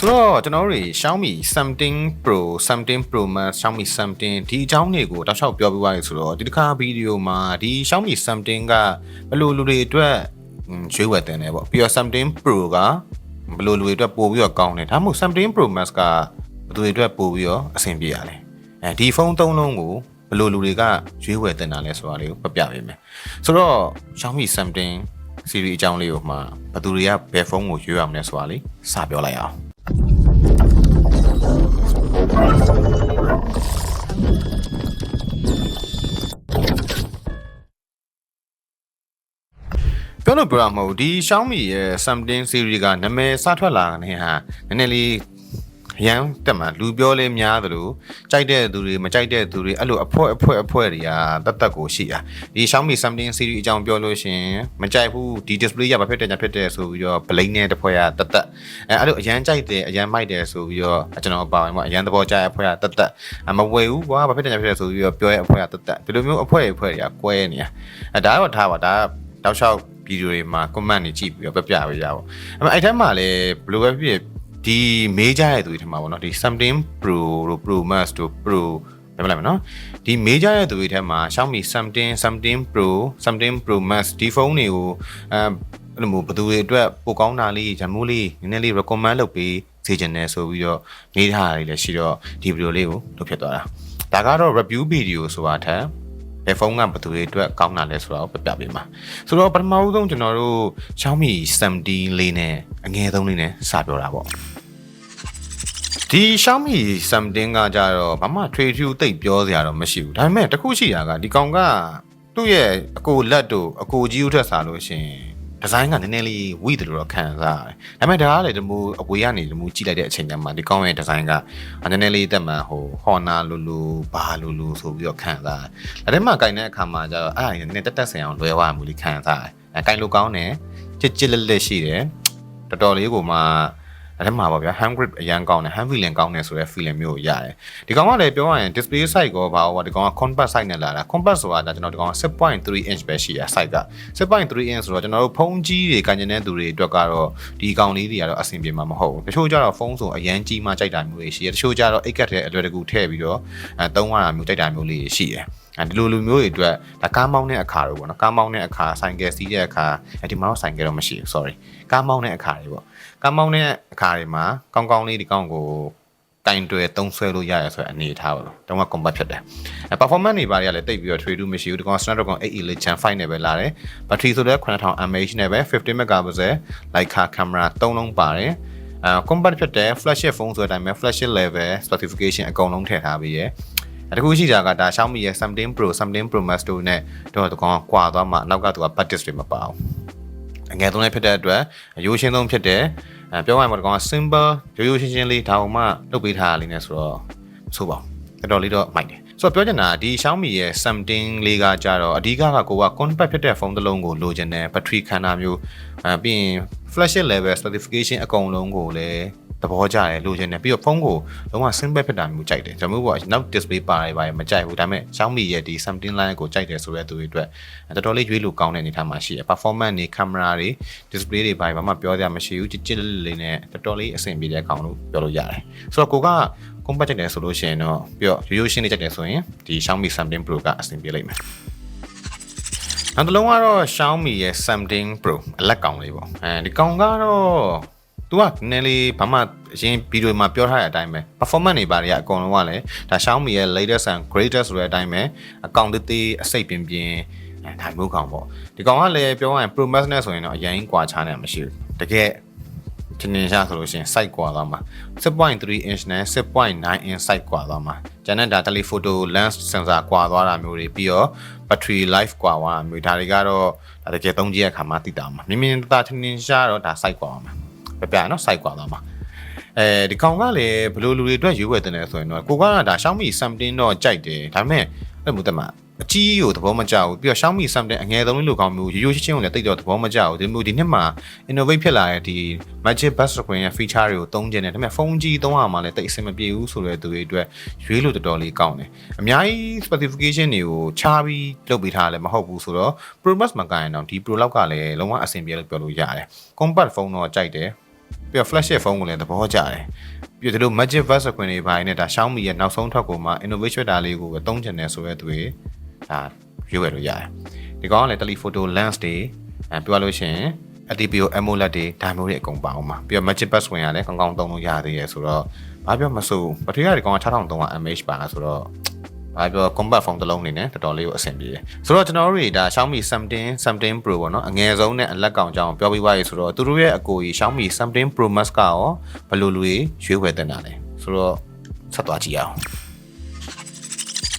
ဆိုတော့ကျွန်တော်တို့တွေ Xiaomi something Pro something Pro Max Xiaomi something ဒီအကြောင်းတွေကိုတောက်လျှောက်ပြောပြသွားရဆိုတော့ဒီတစ်ခါဗီဒီယိုမှာဒီ Xiaomi something ကဘယ်လိုလူတွေအတွက်ဟွန်းရွေးဝယ်တင်တယ်ပေါ့ပြီးတော့ something Pro ကဘယ်လိုလူတွေအတွက်ပို့ပြီးတော့ကောင်းတယ်ဒါမှမဟုတ် something Pro Max ကဘယ်သူတွေအတွက်ပို့ပြီးတော့အဆင်ပြေရတယ်အဲဒီဖုန်းသုံးလုံးကိုဘယ်လိုလူတွေကရွေးဝယ်တင်တာလဲဆိုတာလေးကိုပြပြပေးမယ်ဆိုတော့ Xiaomi something series အကြောင်းလေးကိုမှဘယ်သူတွေကဘယ်ဖုန်းကိုရွေးရမလဲဆိုတာလေးစပြောလိုက်အောင် ပြောလို့ပြောရမဟုတ်ဒီ Xiaomi ရဲ့ something series ကနာမည်စထွက်လာတဲ့ဟာနည်းနည်းလေး ရန်တက်မှာလူပြောလေးများသလိုကြိုက်တဲ့သူတွေမကြိုက်တဲ့သူတွေအဲ့လိုအဖွဲအဖွဲအဖွဲတွေကတတ်တတ်ကိုရှိတာဒီ Xiaomi something series အကြောင်းပြောလို့ရှရင်မကြိုက်ဘူးဒီ display ရဘာဖြစ်တယ်ညာဖြစ်တယ်ဆိုပြီးတော့ blame နဲ့တစ်ဖွဲရတတ်တတ်အဲအဲ့လိုအရန်ကြိုက်တယ်အရန်မိုက်တယ်ဆိုပြီးတော့ကျွန်တော်ပါဝင်ပေါ့အရန်သဘောကျတဲ့အဖွဲရတတ်တတ်မဝယ်ဘူးကွာဘာဖြစ်တယ်ညာဖြစ်တယ်ဆိုပြီးတော့ပြောရဲ့အဖွဲရတတ်တတ်ဒီလိုမျိုးအဖွဲအဖွဲတွေကကွဲနေတာအဲဒါတော့ထားပါဒါတောက်လျှောက်ဗီဒီယိုတွေမှာ comment တွေကြည့်ပြီးတော့ပြပြပေးကြပါအဲ့မဲ့အဲ့ထက်မှာလည်းဘယ်လိုပဲဖြစ်ဖြစ် ဒီမေးကြတဲ့သူတွေထင်မှာပေါ့နော်ဒီ something pro တို့ pro max တို့ pro ဘယ်မလဲမနော်ဒီမေးကြတဲ့သူတွေထဲမှာ Xiaomi something something pro something pro max ဒီဖုန်းတွေကိုအဲအဲ့လိုမျိုးဘယ်သူတွေအတွက်ပိုကောင်းတာလေးဂျမိုးလေးနည်းနည်းလေး recommend လုပ်ပေးစေချင်တယ်ဆိုပြီးတော့မေးထားတာတွေလည်းရှိတော့ဒီဗီဒီယိုလေးကိုလုပ်ဖြစ်သွားတာဒါကတော့ review video ဆိုတာထက် ဘယ်ဖုန်းကဘယ်သူတွေအတွက်ကောင်းတာလဲဆိုတာကိုပြပြပေးမှာဆိုတော့ပထမဦးဆုံးကျွန်တော်တို့ Xiaomi 17လေးနဲ့အငယ်ဆုံးလေးနဲ့စပြောတာပေါ့ဒီ Xiaomi 17ကကြတော့ဘာမှထွေထူးသိပ်ပြောစရာတော့မရှိဘူးဒါပေမဲ့တခုရှိတာကဒီကောင်ကသူ့ရဲ့အကိုလက်တို့အကိုကြီးဦးထက်စားလို့ရှရင် ဒီဇိုင်းကနည်းနည်းလေးဝိတယ်လို့တော့ခံစားရတယ်။ဒါပေမဲ့ဒါကလည်းဒီမူအဝေးကနေဒီမူကြည့်လိုက်တဲ့အချိန်ကျမှဒီကောင်းရဲ့ဒီဇိုင်းကနည်းနည်းလေးတက်မှန်ဟို Honor လိုလိုဘာလိုလိုဆိုပြီးတော့ခံစားရတယ်။ဒါထဲမှာကင်တဲ့အခါမှာကျတော့အဲ့ဒါနည်းနည်းတက်တက်ဆင်အောင်လွယ်သွားမှုလေးခံစားရတယ်။အဲကင်လိုကောင်းတယ်ချစ်ချစ်လက်လက်ရှိတယ်။တော်တော်လေးကိုမှ အဲ့ဒါမှပါဗျာ hand grip အရန်ကောင်းတယ် hand feeling ကောင်းတယ်ဆိုတဲ့ feeling မျိုးကိုရတယ်ဒီကောင်ကလည်းပြောရရင် display size ကိုဘာဟောဒီကောင်က compact size နဲ့လာတာ compact ဆိုတာဒါကျွန်တော်ဒီကောင်က6.3 inch ပဲရှိရ size က6.3 inch ဆိုတော့ကျွန်တော်တို့ဖုန်းကြီးတွေကင်ကျင်တဲ့သူတွေအတွက်ကတော့ဒီကောင်လေးတွေကတော့အဆင်ပြေမှာမဟုတ်ဘူးတချို့ကျတော့ဖုန်းဆိုအရန်ကြီးမှကြိုက်တာမျိုးတွေရှိရတချို့ကျတော့အိတ်ကတ်တဲ့အလွယ်တကူထည့်ပြီးတော့အဲသုံးရတာမျိုးကြိုက်တာမျိုးလေးရှိတယ်အဲဒီလိုလူမျိုးတွေအတွက်ဒါကားမောင်းတဲ့အခါတွေပေါ့နော်ကားမောင်းတဲ့အခါဆိုင်ကယ်စီးတဲ့အခါအဲဒီမှာတော့ဆိုင်ကယ်တော့မရှိဘူး sorry ကားမောင်းတဲ့အခါတွေပေါ့ ကားမောင်းတဲ့အခါတွေမှာကောင်းကောင်းလေးဒီကောင်းကိုကင်တွယ်သုံးဆွဲလို့ရရဆိုတဲ့အနေအထားပါလို့တုံးက combat ဖြစ်တယ်အဲ performance တွေဘာတွေကလည်းတိတ်ပြီးတော့ trade မရှိဘူးဒီကောင် Snapdragon 8 Elite Gen 5နဲ့ပဲလာတယ် battery ဆိုတော့9000 mAh နဲ့ပဲ50 megapixel Leica camera 3လုံးပါတယ်အဲ combat ဖြစ်တဲ့ flagship phone ဆိုတဲ့အတိုင်းပဲ flagship level specification အကုန်လုံးထည့်ထားပြီးရယ်အဲတခုရှိတာကဒါ Xiaomi ရဲ့17 Pro 17 Pro Max တို့နဲ့တော့ဒီကောင်ကကွာသွားမှနောက်ကသူက budget တွေမပါဘူး အငယ်ဆုံးလေးဖြစ်တဲ့အတွက်ရိုးရှင်းဆုံးဖြစ်တဲ့အဲပြောရရင်တော့ကောင်က simple ရိုးရိုးရှင်းရှင်းလေးဒါအောင်မှလုပ်ပေးထားတာလေးနဲ့ဆိုတော့ဆိုပါတော်တော်လေးတော့မိုက်တယ်ဆိုတော့ပြောချင်တာဒီ Xiaomi ရဲ့ something လေးကကြတော့အဓိကကကိုက compact ဖြစ်တဲ့ဖုန်းတစ်လုံးကိုလိုချင်တယ် battery ခန္ဓာမျိုးအဲပြီးရင် flagship level specification အကုန်လုံးကိုလည်း သဘောကျတယ်လိုချင်တယ်ပြီးတော့ဖုန်းကိုလုံးဝ simple ဖြစ်တာမျိုးကြိုက်တယ်ကျွန်တော်တို့ကနောက် display ပါတယ်ပါတယ်မကြိုက်ဘူးဒါပေမဲ့ Xiaomi ရဲ့ဒီ something line ကိုကြိုက်တယ်ဆိုတဲ့သူတွေအတွက်တော်တော်လေးရွေးလို့ကောင်းတဲ့အနေအထားမှာရှိတယ် performance တွေ camera တွေ display တွေဘာမှပြောကြမရှိဘူးကြစ်ကြစ်လေးလေးနဲ့တော်တော်လေးအဆင်ပြေတဲ့ကောင်လို့ပြောလို့ရတယ်ဆိုတော့ကိုက compact ကြိုက်တယ်ဆိုလို့ရှိရင်တော့ပြီးတော့ရိုးရိုးရှင်းလေးကြိုက်တယ်ဆိုရင်ဒီ Xiaomi something Pro ကအဆင်ပြေလိမ့်မယ်နောက်တစ်လုံးကတော့ Xiaomi ရဲ့ something Pro အလက်ကောင်လေးပေါ့အဲဒီကောင်ကတော့ तू ကနည်းလေးဘာမှအရင်ဗီဒီယိုမှာပြောထားတဲ့အတိုင်းပဲ performance တွေပါတွေကအကုန်လုံးကလည်းဒါ Xiaomi ရဲ့ latest and greatest ဆိုတဲ့အတိုင်းပဲအကောင့်သေးသေးအစိတ်ပြင်းပြင်းအဲဒါမျိုးကောင်ပေါ့ဒီကောင်ကလည်းပြောရရင် Pro Max နဲ့ဆိုရင်တော့အရင်ကွာခြားနေမှာမရှိဘူးတကယ်ဒီနေရှာဆိုလို့ရှိရင် size ကွာသွားမှာ6.3 inch နဲ့6.9 inch size ကွာသွားမှာကျန်တဲ့ဒါ telephoto lens sensor ကွာသွားတာမျိုးတွေပြီးတော့ battery life ကွာသွားတာမျိုးဒါတွေကတော့ဒါတကယ်သုံးကြည့်ရခါမှသိတာမှာမြင်မြင်တသာထင်ထင်ရှားတော့ဒါ size ကွာသွားမှာ ပြပြနော် size ကွာသွားမှာအဲဒီကောင်ကလည်းဘယ်လိုလူတွေအတွက်ရွေးဝယ်တင်လဲဆိုရင်တော့ကိုကဒါ Xiaomi something တော့ကြိုက်တယ်ဒါပေမဲ့အဲ့လိုတမအကြီးကိုသဘောမကျဘူးပြီးတော့ Xiaomi something အငယ်ဆုံးလေးလိုကောင်းမျိုးရိုးရိုးချင်းချင်းကိုလည်းတိတ်တော့သဘောမကျဘူးဒီမျိုးဒီနှစ်မှာ innovate ဖြစ်လာတဲ့ဒီ Magic Bus Screen ရဲ့ feature တွေကိုသုံးကျင်တယ်ဒါပေမဲ့ဖုန်းကြီးသုံးရမှာလည်းတိတ်အဆင်မပြေဘူးဆိုတဲ့သူတွေအတွက်ရွေးလို့တော်တော်လေးကောင်းတယ်အများကြီး specification တွေကိုချားပြီးလုပ်ပေးထားလည်းမဟုတ်ဘူးဆိုတော့ Pro Max မကရင်တော့ဒီ Pro လောက်ကလည်းလုံးဝအဆင်ပြေလို့ပြောလို့ရတယ် compact phone တော့ကြိုက်တယ် ပြီးတော့ flagship ဖုန်းကိုလည်းသဘောကျတယ်ပြီးတော့ဒီလို magic verse ခွင်တွေပါနေတဲ့ဒါ Xiaomi ရဲ့နောက်ဆုံးထွက်ကိုမှ innovation တာလေးကိုပဲသုံးချင်တယ်ဆိုရဲသူတွေဒါရွေးဝယ်လို့ရတယ်ဒီကောင်ကလည်း telephoto lens တွေအဲပြောရလို့ရှိရင် ATPO AMOLED တွေဒါမျိုးတွေအကုန်ပါအောင်ပါပြီးတော့ magic pass ဝင်ရလဲကောင်းကောင်းသုံးလို့ရသေးရဆိုတော့ဘာပြောမဆိုဘက်ထရီကဒီကောင်က6300 mAh ပါဆိုတော့ ဘာပြော combat phone တစ်လုံးနေနဲ့တော်တော်လေးကိုအဆင်ပြေတယ်ဆိုတော့ကျွန်တော်တို့တွေဒါ Xiaomi 17 17 Pro ပေါ့နော်အငယ်ဆုံးနဲ့အလက်ကောင်ကြောင်းပြောပြီးသွားပြီဆိုတော့သူတို့ရဲ့အကိုကြီး Xiaomi 17 Pro Max ကရောဘယ်လိုလူတွေရွေးဝယ်တင်တာလဲဆိုတော့ဆက်သွားကြည့်အောင်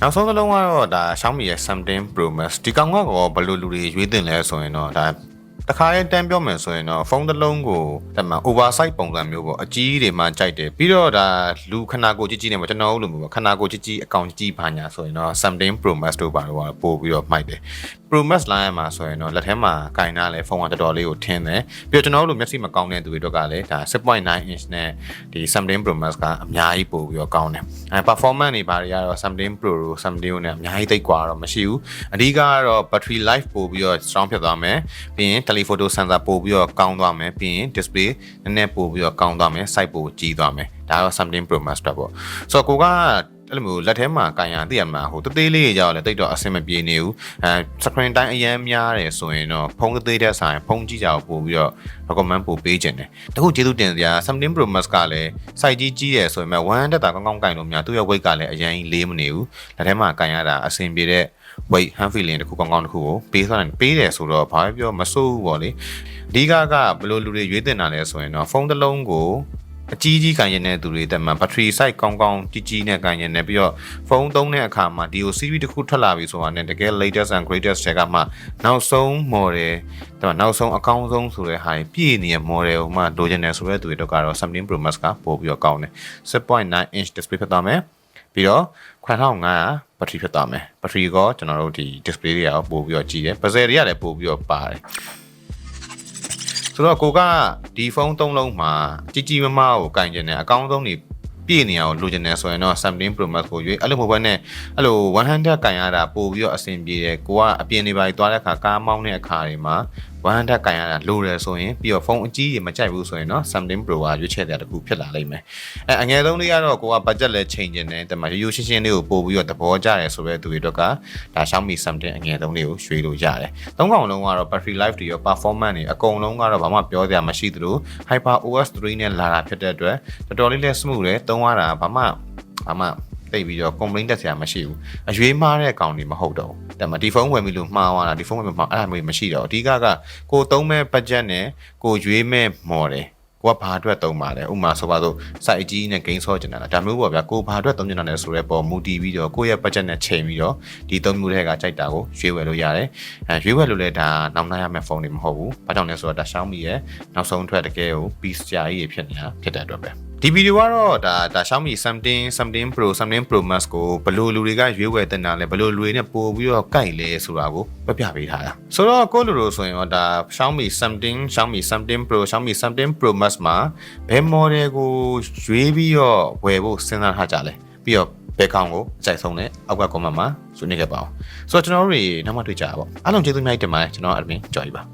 နောက်ဆုံးတစ်လုံးကတော့ဒါ Xiaomi ရဲ့17 Pro Max ဒီကောင်ကတော့ဘယ်လိုလူတွေရွေးတင်လဲဆိုရင်တော့ဒါ တခါရဲတန်းပြောမယ်ဆိုရင်တော့ဖုန်းတစ်လုံးကိုတမန် oversize ပုံစံမျိုးပေါ့အကြီးတွေမှကြိုက်တယ်ပြီးတော့ဒါလူခနာကိုကြီးကြီးနေမှာကျွန်တော်တို့လိုမျိုးပေါ့ခနာကိုကြီးကြီးအကောင်ကြီးကြီးဘာညာဆိုရင်တော့17 Pro Max တို့ပါတော့ပို့ပြီးတော့မှိုက်တယ် Pro Max လိုင်းမှာဆိုရင်တော့လက်ထဲမှာကင်တာလည်းဖုန်းကတော်တော်လေးကိုထင်းတယ်ပြီးတော့ကျွန်တော်တို့မျက်စိမကောင်းတဲ့သူတွေအတွက်ကလည်းဒါ6.9 inch နဲ့ဒီ Samsung Pro Max ကအများကြီးပိုပြီးတော့ကောင်းတယ်အဲ performance တွေဘာတွေကတော့ Samsung Pro တို့ Samsung နဲ့အများကြီးသိပ်ကွာတော့မရှိဘူးအဓိကကတော့ battery life ပိုပြီးတော့ strong ဖြစ်သွားမယ်ပြီးရင် telephoto sensor ပိုပြီးတော့ကောင်းသွားမယ်ပြီးရင် display နည်းနည်းပိုပြီးတော့ကောင်းသွားမယ် size ပိုကြီးသွားမယ်ဒါတော့ Samsung Pro Max တော့ပေါ့ဆိုတော့ကိုက အဲ့လိုမျိုးလက်ထဲမှာကန်ရသိရမှာဟိုတသေးလေးကြောက်လဲတိတ်တော့အဆင်မပြေနေဘူးအဲ screen time အရန်များတယ်ဆိုရင်တော့ဖုန်းသေးတဲ့ဆိုင်ဖုန်းကြီးကြအောင်ပို့ပြီးတော့ recommend ပို့ပေးခြင်းတယ်တခုကျေးဇူးတင်စရာ17 Pro Max ကလည်း size ကြီးကြီးတယ်ဆိုရင်မှ1တက်တာကောင်းကောင်းကင်လို့များသူ့ရဲ့ weight ကလည်းအရန်ကြီးလေးမနေဘူးလက်ထဲမှာကန်ရတာအဆင်ပြေတဲ့ weight hand feeling တခုကောင်းကောင်းတခုကိုပေးသွားတယ်ပေးတယ်ဆိုတော့ဘာပဲပြောမစိုးဘူးပေါ့လေအဓိကကဘယ်လိုလူတွေရွေးတင်တာလဲဆိုရင်တော့ဖုန်းတစ်လုံးကို အကြီးကြီးကန်ရင်တဲ့သူတွေတက်မှာ battery size ကောင်းကောင်းကြီးကြီးနဲ့ကန်ရင်နဲ့ပြီးတော့ဖုန်းသုံးတဲ့အခါမှာဒီကို series တစ်ခုထွက်လာပြီဆိုတာနဲ့တကယ် latest and greatest တွေကမှနောက်ဆုံး model ဒါနောက်ဆုံးအကောင်းဆုံးဆိုတဲ့ဟာပြည့်နေတဲ့ model ကိုမှလိုချင်တယ်ဆိုတဲ့သူတွေတော့ကတော့17 Pro Max ကပို့ပြီးတော့ကောင်းတယ်6.9 inch display ဖြစ်သွားမယ်ပြီးတော့9500 battery ဖြစ်သွားမယ် battery ကကျွန်တော်တို့ဒီ display တွေကပို့ပြီးတော့ကြည့်တယ် bezel တွေကလည်းပို့ပြီးတော့ပါတယ် ဆိုတော့ကိုကဒီဖုန်းသုံးလုံးမှာကြီးကြီးမားမားကိုကင်ကျင်တယ်အကောင်းဆုံးနေပြည့်နေအောင်လိုချင်တယ်ဆိုရင်တော့17 Pro Max ကိုရွေးအဲ့လိုမဟုတ်ဘဲနဲ့အဲ့လို100ကင်ရတာပို့ပြီးတော့အဆင်ပြေတယ်ကိုကအပြင်နေပါသွားတဲ့အခါကားမောင်းတဲ့အခါတွေမှာ 100ကင်ရတာလိုတယ်ဆိုရင်ပြီးတော့ဖုန်းအကြီးကြီးမကြိုက်ဘူးဆိုရင်တော့17 Pro ကရွေးချယ်တဲ့တစ်ခုဖြစ်လာလိမ့်မယ်အဲအငယ်ဆုံးလေးကတော့ကိုက budget လဲချိန်ကျင်တယ်တမရိုးရိုးရှင်းရှင်းလေးကိုပို့ပြီးတော့သဘောကျတယ်ဆိုတဲ့သူတွေတော့ကဒါ Xiaomi 17အငယ်ဆုံးလေးကိုရွှေ့လို့ရတယ်သုံးကောင်လုံးကတော့ battery life တွေရော performance တွေအကုန်လုံးကတော့ဘာမှပြောစရာမရှိသလို Hyper OS 3နဲ့လာတာဖြစ်တဲ့အတွက်တော်တော်လေးလဲ smooth တယ်သုံးရတာဘာမှဘာမှ တိတ်ပြီးတော့ complaint တက်စရာမရှိဘူးအရွေးမှားတဲ့ကောင်တွေမဟုတ်တော့ဘူးဒါပေမဲ့ဒီဖုန်းဝယ်ပြီလို့မှားသွားတာဒီဖုန်းဝယ်ပြီမှားအဲ့ဒါမျိုးမရှိတော့အဓိကကကိုသုံးမဲ့ budget နဲ့ကိုရွေးမဲ့ model ကိုကဘာအတွက်သုံးပါလဲဥမာဆိုပါတော့ site အကြီးနဲ့ gain ဆော့ကျင်တာလားဒါမျိုးပေါ့ဗျာကိုဘာအတွက်သုံးကျင်တာလဲဆိုတဲ့ပေါ်မူတည်ပြီးတော့ကိုယ့်ရဲ့ budget နဲ့ချိန်ပြီးတော့ဒီသုံးမျိုးတွေကကြိုက်တာကိုရွေးဝယ်လို့ရတယ်အဲရွေးဝယ်လို့လည်းဒါနောက်နိုင်ရမယ့်ဖုန်းတွေမဟုတ်ဘူးဘာကြောင့်လဲဆိုတော့ဒါ Xiaomi ရဲ့နောက်ဆုံးထွက်တကယ်ကို piece ကြာကြီးဖြစ်နေတာဖြစ်တဲ့အတွက်ပဲဒီဗီဒီယိုကတော့ဒါဒါ Xiaomi 17 17 Pro 17 Pro Max ကိုဘယ်လိုလူတွေကရွေးဝယ်တင်တာလဲဘယ်လိုလူတွေနဲ့ပို့ပြီးတော့ကြိုက်လဲဆိုတာကိုပြပြပေးထားတာဆိုတော့ကိုလူလိုဆိုရင်တော့ဒါ Xiaomi 17 Xiaomi 17 Pro Xiaomi 17 Pro Max မှာဘယ် model ကိုရွေးပြီးတော့ဝယ်ဖို့စဉ်းစားထားကြလဲပြီးတော့ဘယ်ကောင်ကိုအကြိုက်ဆုံးလဲအောက်က comment မှာဆွေးနွေးခဲ့ပါအောင်ဆိုတော့ကျွန်တော်တို့တွေနောက်မှတွေ့ကြပါပေါ့အားလုံးကျေးဇူးအများကြီးတင်ပါတယ်ကျွန်တော်အဒမင်ကြော်ကြီးပါ